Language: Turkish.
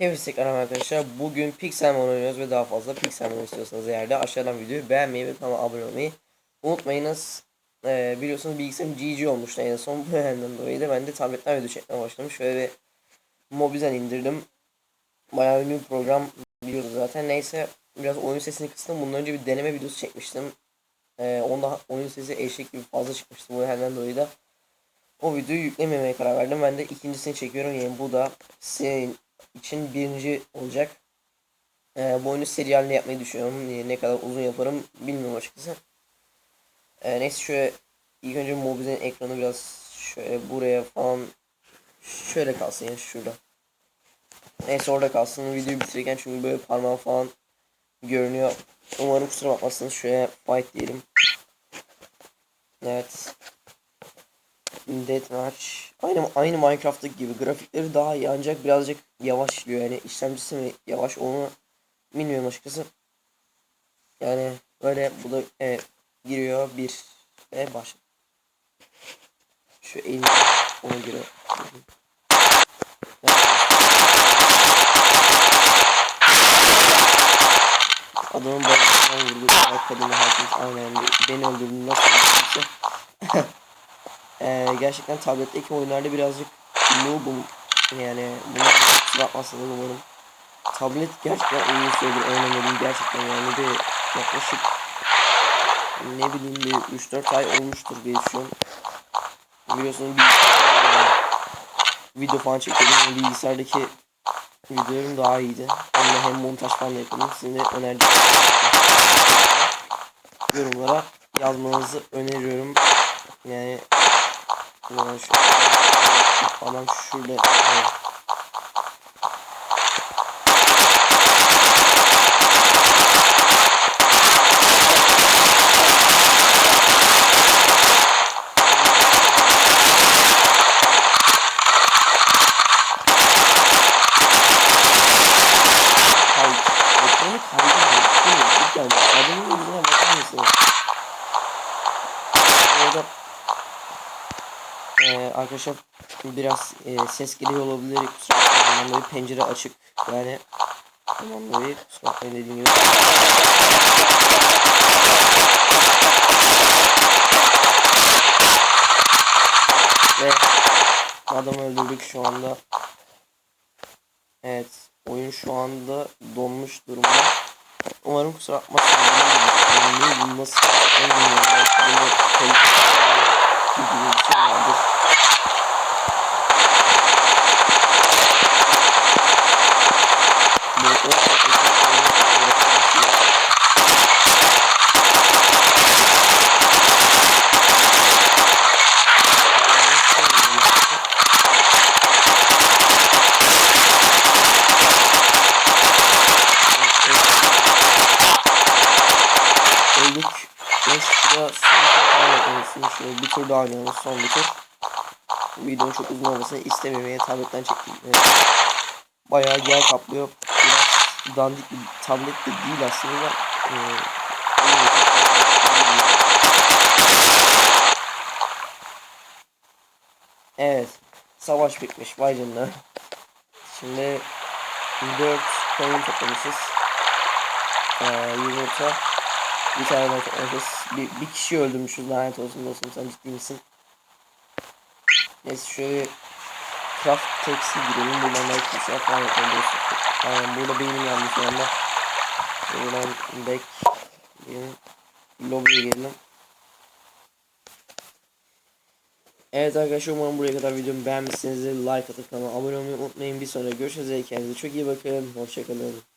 Hepsi tekrar arkadaşlar. Bugün Pixelmon oynuyoruz ve daha fazla Pixelmon istiyorsanız eğer de aşağıdan videoyu beğenmeyi ve kanala abone olmayı unutmayınız. Ee, biliyorsunuz bilgisayarım GG olmuştu en son bu nedenden dolayı da ben de tabletten video çekmeye başladım. Şöyle bir Mobizen indirdim. Bayağı ünlü bir program biliyoruz zaten. Neyse biraz oyun sesini kıstım. Bundan önce bir deneme videosu çekmiştim. Ee, onda oyun sesi eşek gibi fazla çıkmıştı bu nedenden dolayı da o videoyu yüklememeye karar verdim. Ben de ikincisini çekiyorum. Yani bu da senin için birinci olacak. Ee, bu oyunu seri halinde yapmayı düşünüyorum. Ee, ne kadar uzun yaparım bilmiyorum açıkçası. Ee, neyse şöyle ilk önce Mobizen'in ekranı biraz şöyle buraya falan şöyle kalsın yani şurada. Neyse orada kalsın. Videoyu bitirirken çünkü böyle parmağım falan görünüyor. Umarım kusura bakmazsınız. Şöyle fight diyelim. Evet. Deathmatch. Aynı aynı Minecraft'taki gibi grafikleri daha iyi ancak birazcık yavaş işliyor yani işlemcisi mi yavaş onu bilmiyorum açıkçası. Yani böyle bu da evet, giriyor bir ve baş. Şu elini ona göre. Adamın başına vurdu. Kadını herkes aynen beni öldürdü nasıl. Ee, gerçekten tabletteki oyunlarda birazcık noobum. Yani bunu kusura bakmazsanız umarım. Tablet gerçekten uzun süredir oynamadım gerçekten yani de yaklaşık ne bileyim bir 3-4 ay olmuştur diye düşünüyorum. Biliyorsunuz bilgisayarda video falan çekiyordum bilgisayardaki videolarım daha iyiydi. Onunla hem montaj falan yapıyordum. Sizin de önerdiğiniz yorumlara yazmanızı öneriyorum. Yani Ulan şu adam şurada evet. Ee, arkadaşlar biraz e, ses geliyor olabilir. Kusura bakmayın pencere açık. Yani ondan dolayı kusura bakmayın dediğim gibi. Ve adamı öldürdük şu anda. Evet. Oyun şu anda donmuş durumda. Umarım kusura bakmazsınız. Yani bu nasıl? Ben bilmiyorum. Belki bunu gibi bir şey vardır. Öldük. Neyse son şöyle bir tur daha oynayalım son bir tur. Videonun çok uzun olmasını istememeye tabletten çektim. Evet. Bayağı yer kaplıyor. Biraz dandik bir tablet de değil aslında. Ee, evet. Savaş bitmiş. Vay canına. Şimdi 4 koyun toplamışız. Ee, yumurta. Bir tane toplamışız. Bir, bir kişi öldürmüşüz lanet olsun dostum sen ciddi misin? Neyse şöyle craft text'i girelim. Buradan belki bir şey falan yapabiliriz. Aynen burada beynim yandı şu anda. Buradan back diyelim. Lobby'ye gelelim. Evet arkadaşlar umarım buraya kadar videomu beğenmişsinizdir. Like atıp kanala abone olmayı unutmayın. Bir sonraki görüşürüz. Kendinize çok iyi bakın. Hoşçakalın.